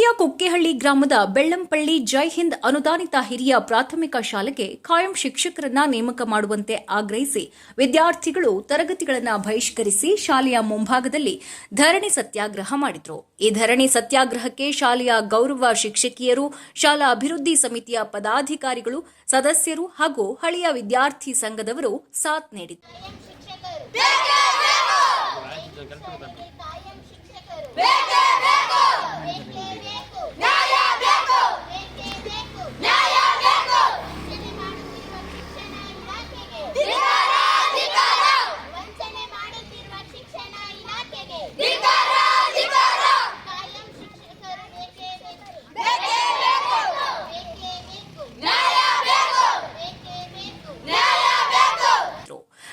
ಉಡುಪಿಯ ಕುಕ್ಕೆಹಳ್ಳಿ ಗ್ರಾಮದ ಬೆಳ್ಳಂಪಳ್ಳಿ ಜೈ ಹಿಂದ್ ಅನುದಾನಿತ ಹಿರಿಯ ಪ್ರಾಥಮಿಕ ಶಾಲೆಗೆ ಖಾಯಂ ಶಿಕ್ಷಕರನ್ನ ನೇಮಕ ಮಾಡುವಂತೆ ಆಗ್ರಹಿಸಿ ವಿದ್ಯಾರ್ಥಿಗಳು ತರಗತಿಗಳನ್ನು ಬಹಿಷ್ಕರಿಸಿ ಶಾಲೆಯ ಮುಂಭಾಗದಲ್ಲಿ ಧರಣಿ ಸತ್ಯಾಗ್ರಹ ಮಾಡಿದ್ರು. ಈ ಧರಣಿ ಸತ್ಯಾಗ್ರಹಕ್ಕೆ ಶಾಲೆಯ ಗೌರವ ಶಿಕ್ಷಕಿಯರು, ಶಾಲಾ ಅಭಿವೃದ್ಧಿ ಸಮಿತಿಯ ಪದಾಧಿಕಾರಿಗಳು, ಸದಸ್ಯರು ಹಾಗೂ ಹಳೆಯ ವಿದ್ಯಾರ್ಥಿ ಸಂಘದವರು ಸಾಥ್ ನೀಡಿದರು.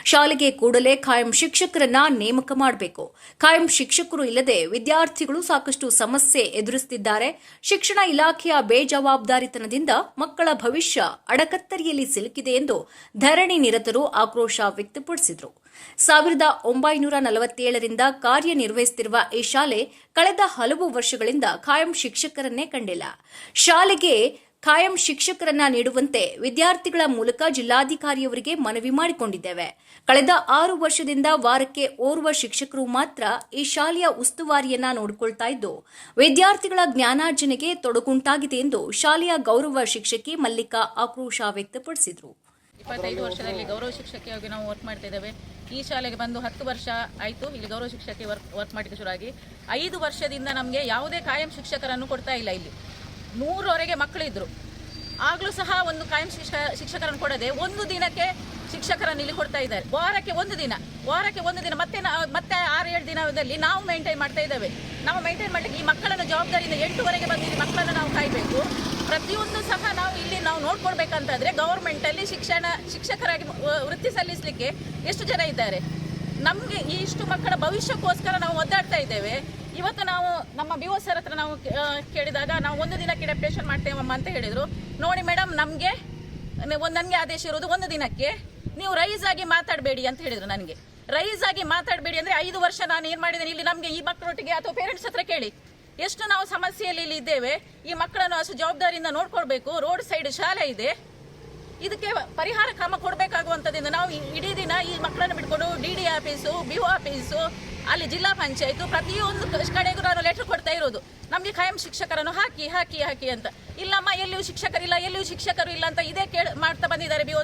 ಶಾಲೆಗೆ ಕೂಡಲೇ ಖಾಯಂ ಶಿಕ್ಷಕರನ್ನ ನೇಮಕ ಮಾಡಬೇಕು. ಖಾಯಂ ಶಿಕ್ಷಕರು ಇಲ್ಲದೆ ವಿದ್ಯಾರ್ಥಿಗಳು ಸಾಕಷ್ಟು ಸಮಸ್ಯೆ ಎದುರಿಸುತ್ತಿದ್ದಾರೆ ಶಿಕ್ಷಣ ಇಲಾಖೆಯ ಬೇಜವಾಬ್ದಾರಿತನದಿಂದ ಮಕ್ಕಳ ಭವಿಷ್ಯ ಅಡಕತ್ತರಿಯಲ್ಲಿ ಸಿಲುಕಿದೆ ಎಂದು ಧರಣಿ ನಿರತರು ಆಕ್ರೋಶ ವ್ಯಕ್ತಪಡಿಸಿದರು. ಸಾವಿರದ ಒಂಬೈನೂರ ನಲವತ್ತೇಳರಿಂದ ಕಾರ್ಯನಿರ್ವಹಿಸುತ್ತಿರುವ ಈ ಶಾಲೆ ಕಳೆದ ಹಲವು ವರ್ಷಗಳಿಂದ ಖಾಯಂ ಶಿಕ್ಷಕರನ್ನೇ ಕಂಡಿಲ್ಲ. ಶಾಲೆಗೆ ಖಾಯಂ ಶಿಕ್ಷಕರನ್ನ ನೀಡುವಂತೆ ವಿದ್ಯಾರ್ಥಿಗಳ ಮೂಲಕ ಜಿಲ್ಲಾಧಿಕಾರಿಯವರಿಗೆ ಮನವಿ ಮಾಡಿಕೊಂಡಿದ್ದೇವೆ. ಕಳೆದ ಆರು ವರ್ಷದಿಂದ ವಾರಕ್ಕೆ ಓರ್ವ ಶಿಕ್ಷಕರು ಮಾತ್ರ ಈ ಶಾಲೆಯ ಉಸ್ತುವಾರಿಯನ್ನ ನೋಡಿಕೊಳ್ತಾ ಇದ್ದು, ವಿದ್ಯಾರ್ಥಿಗಳ ಜ್ಞಾನಾರ್ಜನೆಗೆ ತೊಡಗುಂಟಾಗಿದೆ ಎಂದು ಶಾಲೆಯ ಗೌರವ ಶಿಕ್ಷಕಿ ಮಲ್ಲಿಕಾ ಆಕ್ರೋಶ ವ್ಯಕ್ತಪಡಿಸಿದರು. ಇಪ್ಪತ್ತೈದು ವರ್ಷದಲ್ಲಿ ಗೌರವ ಶಿಕ್ಷಕಿಯಾಗಿ ನಾವು ವರ್ಕ್ ಮಾಡ್ತಾ ಇದ್ದೇವೆ. ಈ ಶಾಲೆಗೆ ಬಂದು ಹತ್ತು ವರ್ಷ ಆಯಿತು. ಇಲ್ಲಿ ಗೌರವ ಶಿಕ್ಷಕಿ ವರ್ಕ್ ವರ್ಕ್ ಮಾಡಲಿಕ್ಕೆ ಶುರುವಾಗಿ. ಐದು ವರ್ಷದಿಂದ ನಮಗೆ ಯಾವುದೇ ಕಾಯಂ ಶಿಕ್ಷಕರನ್ನು ಕೊಡ್ತಾ ಇಲ್ಲ ಇಲ್ಲಿ. ನೂರವರೆಗೆ ಮಕ್ಕಳಿದ್ರು. ಆಗಲೂ ಸಹ ಒಂದು ಕಾಯಂ ಶಿಕ್ಷ, ಶಿಕ್ಷಕರನ್ನು ಕೊಡದೆ ಒಂದು ದಿನಕ್ಕೆ ಶಿಕ್ಷಕರನ್ನು ಇಲ್ಲಿ ಕೊಡ್ತಾ ಇದ್ದಾರೆ. ವಾರಕ್ಕೆ ಒಂದು ದಿನ, ವಾರಕ್ಕೆ ಒಂದು ದಿನ, ಮತ್ತೆ ಮತ್ತೆ ಆರು ಏಳು ದಿನದಲ್ಲಿ ನಾವು ಮೇಂಟೈನ್ ಮಾಡ್ತಾ ಇದ್ದೇವೆ. ನಾವು ಮೇಂಟೈನ್ ಮಾಡಲಿಕ್ಕೆ ಈ ಮಕ್ಕಳನ್ನು ಜವಾಬ್ದಾರಿಯಿಂದ ಎಂಟುವರೆಗೆ ಬಂದು ಈ ಮಕ್ಕಳನ್ನು ನಾವು ಕಾಯಬೇಕು. ಪ್ರತಿಯೊಂದು ಸಹ ನಾವು ಇಲ್ಲಿ ನಾವು ನೋಡ್ಕೊಡ್ಬೇಕಂತಂದರೆ ಗೌರ್ಮೆಂಟಲ್ಲಿ ಶಿಕ್ಷಣ, ಶಿಕ್ಷಕರಾಗಿ ವೃತ್ತಿ ಸಲ್ಲಿಸಲಿಕ್ಕೆ ಎಷ್ಟು ಜನ ಇದ್ದಾರೆ? ನಮಗೆ ಈ ಇಷ್ಟು ಮಕ್ಕಳ ಭವಿಷ್ಯಕ್ಕೋಸ್ಕರ ನಾವು ಒದ್ದಾಡ್ತಾ ಇದ್ದೇವೆ. ಇವತ್ತು ನಾವು ನಮ್ಮ ಬಿ ಓ ಸರ್ ಹತ್ರ ನಾವು ಕೇಳಿದಾಗ ನಾವು ಒಂದು ದಿನಕ್ಕೆ ಡೆಪ್ರೇಷನ್ ಮಾಡ್ತೇವಮ್ಮ ಅಂತ ಹೇಳಿದರು. ನೋಡಿ ಮೇಡಮ್ ನಮಗೆ ಒಂದು ನನಗೆ ಆದೇಶ ಇರೋದು ಒಂದು ದಿನಕ್ಕೆ ನೀವು ರೈಸ್ ಆಗಿ ಮಾತಾಡಬೇಡಿ ಅಂತ ಹೇಳಿದರು ನನಗೆ. ರೈಸ್ ಆಗಿ ಮಾತಾಡಬೇಡಿ ಅಂದರೆ ಐದು ವರ್ಷ ನಾನು ಏನು ಮಾಡಿದ್ದೇನೆ? ಇಲ್ಲಿ ನಮಗೆ ಈ ಮಕ್ಕಳೊಟ್ಟಿಗೆ ಅಥವಾ ಪೇರೆಂಟ್ಸ್ ಹತ್ರ ಕೇಳಿ. ಎಷ್ಟು ನಾವು ಸಮಸ್ಯೆಯಲ್ಲಿ ಇಲ್ಲಿ ಇದ್ದೇವೆ, ಈ ಮಕ್ಕಳನ್ನು ಅಷ್ಟು ಜವಾಬ್ದಾರಿಯಿಂದ ನೋಡ್ಕೊಳ್ಬೇಕು, ರೋಡ್ ಸೈಡ್ ಶಾಲೆ ಇದೆ. ಇದಕ್ಕೆ ಪರಿಹಾರ ಕ್ರಮ ಕೊಡಬೇಕಾಗುವಂಥದ್ದಿಂದ ನಾವು ಇಡೀ ದಿನ ಈ ಮಕ್ಕಳನ್ನು ಬಿಟ್ಕೊಂಡು D D office B O office ಅಲ್ಲಿ ಜಿಲ್ಲಾ ಪಂಚಾಯತ್ ಪ್ರತಿಯೊಂದು ಕಡೆಗೂ ನಾನು ಲೆಟರ್ ಕೊಡ್ತಾ ಇರೋದು. ನಮಗೆ ಖಾಯಂ ಶಿಕ್ಷಕರನ್ನು ಹಾಕಿ ಹಾಕಿ ಹಾಕಿ ಅಂತ. ಇಲ್ಲಮ್ಮ, ಎಲ್ಲಿಯೂ ಶಿಕ್ಷಕರಿಲ್ಲ, ಎಲ್ಲಿಯೂ ಶಿಕ್ಷಕರು ಇಲ್ಲ ಅಂತ ಇದೇ ಕೇಳಿ ಮಾಡ್ತಾ ಬಂದಿದ್ದಾರೆ ಬಿ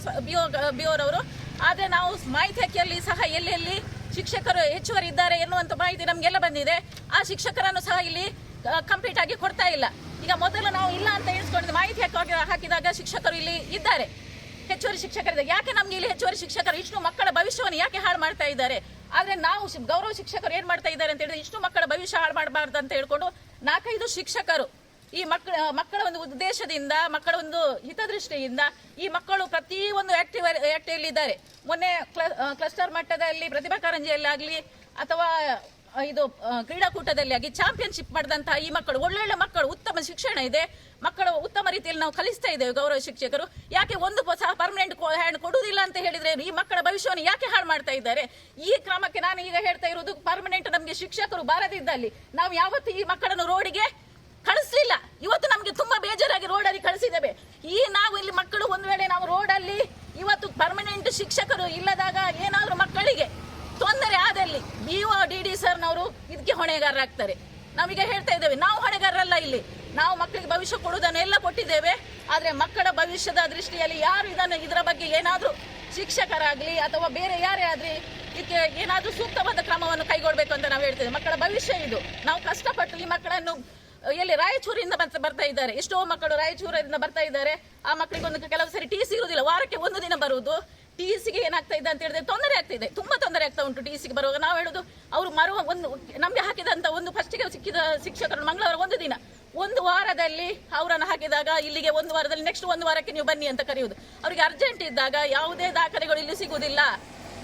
ಬಿ ಓರವರು ಆದರೆ ನಾವು ಮಾಹಿತಿ ಹಾಕಿಯಲ್ಲಿ ಸಹ ಎಲ್ಲೆಲ್ಲಿ ಶಿಕ್ಷಕರು ಹೆಚ್ಚುವರಿ ಇದ್ದಾರೆ ಎನ್ನುವಂಥ ಮಾಹಿತಿ ನಮಗೆಲ್ಲ ಬಂದಿದೆ. ಆ ಶಿಕ್ಷಕರನ್ನು ಸಹ ಇಲ್ಲಿ ಕಂಪ್ಲೀಟ್ ಆಗಿ ಕೊಡ್ತಾ ಇಲ್ಲ. ಈಗ ಮೊದಲು ನಾವು ಇಲ್ಲ ಅಂತ ಎಣಿಸ್ಕೊಂಡಿದ್ದು ಮಾಹಿತಿ ಹಾಕಿ ಹಾಕಿದಾಗ ಶಿಕ್ಷಕರು ಇಲ್ಲಿ ಇದ್ದಾರೆ. ಹೆಚ್ಚುವರಿ ಶಿಕ್ಷಕರಿದ್ದಾರೆ. ಯಾಕೆ ನಮಗೆ ಇಲ್ಲಿ ಹೆಚ್ಚುವರಿ ಶಿಕ್ಷಕರು? ಇಷ್ಟು ಮಕ್ಕಳ ಭವಿಷ್ಯವನ್ನು ಯಾಕೆ ಹಾಳು ಮಾಡ್ತಾ ಇದ್ದಾರೆ? ಆದ್ರೆ ನಾವು ಗೌರವ ಶಿಕ್ಷಕರು ಏನು ಮಾಡ್ತಾ ಇದ್ದಾರೆ ಅಂತ ಹೇಳಿದ್ರೆ ಇಷ್ಟು ಮಕ್ಕಳ ಭವಿಷ್ಯ ಹಾಳು ಮಾಡಬಾರ್ದು ಅಂತ ಹೇಳ್ಕೊಂಡು ನಾಲ್ಕೈದು ಶಿಕ್ಷಕರು ಈ ಮಕ್ಕಳ ಮಕ್ಕಳ ಒಂದು ಉದ್ದೇಶದಿಂದ, ಮಕ್ಕಳ ಒಂದು ಹಿತದೃಷ್ಟಿಯಿಂದ ಈ ಮಕ್ಕಳು ಪ್ರತಿ ಒಂದು ಆಕ್ಟಿವ್ ಆಕ್ಟಿವ್ ಇದ್ದಾರೆ ಮೊನ್ನೆ ಕ್ಲಸ್ಟರ್ ಮಟ್ಟದಲ್ಲಿ, ಪ್ರತಿಭಾ ಕಾರಂಜಿಯಲ್ಲಾಗಲಿ ಅಥವಾ ಇದು ಕ್ರೀಡಾಕೂಟದಲ್ಲಿ ಆಗಿ ಚಾಂಪಿಯನ್ಶಿಪ್ ಮಾಡಿದಂತಹ ಈ ಮಕ್ಕಳು, ಒಳ್ಳೊಳ್ಳೆ ಮಕ್ಕಳು, ಉತ್ತಮ ಶಿಕ್ಷಣ ಇದೆ. ಮಕ್ಕಳು ಉತ್ತಮ ರೀತಿಯಲ್ಲಿ ನಾವು ಕಲಿಸ್ತಾ ಇದ್ದೇವೆ ಗೌರವ ಶಿಕ್ಷಕರು. ಯಾಕೆ ಒಂದು ಸಹ ಪರ್ಮನೆಂಟ್ ಅಂತ ಹೇಳಿದ್ರೆ ಈ ಮಕ್ಕಳ ಭವಿಷ್ಯವನ್ನು ಯಾಕೆ ಹಾಳು ಮಾಡ್ತಾ ಇದ್ದಾರೆ? ಈ ಕ್ರಮಕ್ಕೆ ನಾನು ಈಗ ಹೇಳ್ತಾ ಇರೋದು ಪರ್ಮನೆಂಟ್ ನಮಗೆ ಶಿಕ್ಷಕರು ಬಾರದಿದ್ದಲ್ಲಿ ನಾವು ಯಾವತ್ತು ಈ ಮಕ್ಕಳನ್ನು ರೋಡಿಗೆ ಕಳಿಸ್ಲಿಲ್ಲ. ಇವತ್ತು ನಮಗೆ ತುಂಬಾ ಬೇಜಾರಾಗಿ ರೋಡಲ್ಲಿ ಕಳಿಸಿದ್ದೇವೆ. ಈ ನಾವು ಇಲ್ಲಿ ಮಕ್ಕಳು ಒಂದು ವೇಳೆ ನಾವು ರೋಡಲ್ಲಿ ಇವತ್ತು ಪರ್ಮನೆಂಟ್ ಶಿಕ್ಷಕರು ಇಲ್ಲದಾಗ ಏನಾದರೂ ಮಕ್ಕಳಿಗೆ ತೊಂದರೆ ಆದಲ್ಲಿ ಬಿ ಒ ಡಿ ಡಿ ಸರ್ನವರು ಇದಕ್ಕೆ ಹೊಣೆಗಾರರಾಗ್ತಾರೆ. ನಾವೀಗ ಹೇಳ್ತಾ ಇದ್ದೇವೆ, ನಾವು ಹೊಣೆಗಾರರಲ್ಲ ಇಲ್ಲಿ. ನಾವು ಮಕ್ಕಳಿಗೆ ಭವಿಷ್ಯ ಕೊಡುವುದನ್ನು ಎಲ್ಲ ಕೊಟ್ಟಿದ್ದೇವೆ. ಆದರೆ ಮಕ್ಕಳ ಭವಿಷ್ಯದ ದೃಷ್ಟಿಯಲ್ಲಿ ಯಾರು ಇದನ್ನು, ಇದರ ಬಗ್ಗೆ ಏನಾದರೂ ಶಿಕ್ಷಕರಾಗಲಿ ಅಥವಾ ಬೇರೆ ಯಾರೇ ಆದ್ರೆ ಇದಕ್ಕೆ ಏನಾದರೂ ಸೂಕ್ತವಾದ ಕ್ರಮವನ್ನು ಕೈಗೊಳ್ಳಬೇಕು ಅಂತ ನಾವು ಹೇಳ್ತೇವೆ ಮಕ್ಕಳ ಭವಿಷ್ಯ ಇದು. ನಾವು ಕಷ್ಟಪಟ್ಟು ಈ ಮಕ್ಕಳನ್ನು ಎಲ್ಲಿ ರಾಯಚೂರಿಂದ ಬರ್ತಾ ಬರ್ತಾ ಇದ್ದಾರೆ. ಎಷ್ಟೋ ಮಕ್ಕಳು ರಾಯಚೂರಿಂದ ಬರ್ತಾ ಇದ್ದಾರೆ. ಆ ಮಕ್ಕಳಿಗೆ ಒಂದು ಕೆಲವು ಸರಿ ಟಿ ಸಿ ಇರುವುದಿಲ್ಲ. ವಾರಕ್ಕೆ ಒಂದು ದಿನ ಬರುವುದು. ಟಿ ಸಿಗೆ ಏನಾಗ್ತಾ ಇದೆ ಅಂತ ಹೇಳಿದ್ರೆ ತೊಂದರೆ ಆಗ್ತಿದೆ. ತುಂಬಾ ತೊಂದರೆ ಆಗ್ತಾ ಉಂಟು ಟಿ ಸಿಗೆ ಬರುವಾಗ. ನಾವು ಹೇಳುದು, ಅವರು ಮರುವ ಒಂದು, ನಮಗೆ ಹಾಕಿದಂತ ಒಂದು ಫಸ್ಟಿಗೆ ಸಿಕ್ಕಿದ ಶಿಕ್ಷಕರು ಮಂಗಳವಾರ ಒಂದು ದಿನ. ಒಂದು ವಾರದಲ್ಲಿ ಅವರನ್ನು ಹಾಕಿದಾಗ ಇಲ್ಲಿಗೆ ಒಂದು ವಾರದಲ್ಲಿ ನೆಕ್ಸ್ಟ್ ಒಂದು ವಾರಕ್ಕೆ ನೀವು ಬನ್ನಿ ಅಂತ ಕರೆಯುವುದು. ಅವರಿಗೆ ಅರ್ಜೆಂಟ್ ಇದ್ದಾಗ ಯಾವುದೇ ದಾಖಲೆಗಳು ಇಲ್ಲಿ ಸಿಗುವುದಿಲ್ಲ.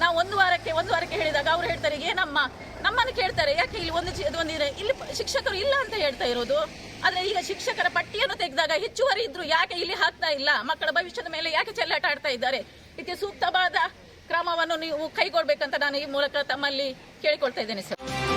ನಾವು ಒಂದು ವಾರಕ್ಕೆ ಒಂದು ವಾರಕ್ಕೆ ಹೇಳಿದಾಗ ಅವ್ರು ಹೇಳ್ತಾರೆ ಏನಮ್ಮ ನಮ್ಮನ್ನು ಕೇಳ್ತಾರೆ, ಯಾಕೆ ಇಲ್ಲಿ ಒಂದು ಒಂದು ಇಲ್ಲಿ ಶಿಕ್ಷಕರು ಇಲ್ಲ ಅಂತ ಹೇಳ್ತಾ ಇರೋದು. ಆದರೆ ಈಗ ಶಿಕ್ಷಕರ ಪಟ್ಟಿಯನ್ನು ತೆಗೆದಾಗ ಹೆಚ್ಚುವರಿ ಇದ್ರು ಯಾಕೆ ಇಲ್ಲಿ ಹಾಕ್ತಾ ಇಲ್ಲ? ಮಕ್ಕಳ ಭವಿಷ್ಯದ ಮೇಲೆ ಯಾಕೆ ಚೆಲ್ಲಾಟ ಆಡ್ತಾ ಇದ್ದಾರೆ? ಇದಕ್ಕೆ ಸೂಕ್ತವಾದ ಕ್ರಮವನ್ನು ನೀವು ಕೈಗೊಳ್ಬೇಕಂತ ನಾನು ಈ ಮೂಲಕ ತಮ್ಮಲ್ಲಿ ಕೇಳಿಕೊಳ್ತಾ ಇದ್ದೇನೆ ಸರ್.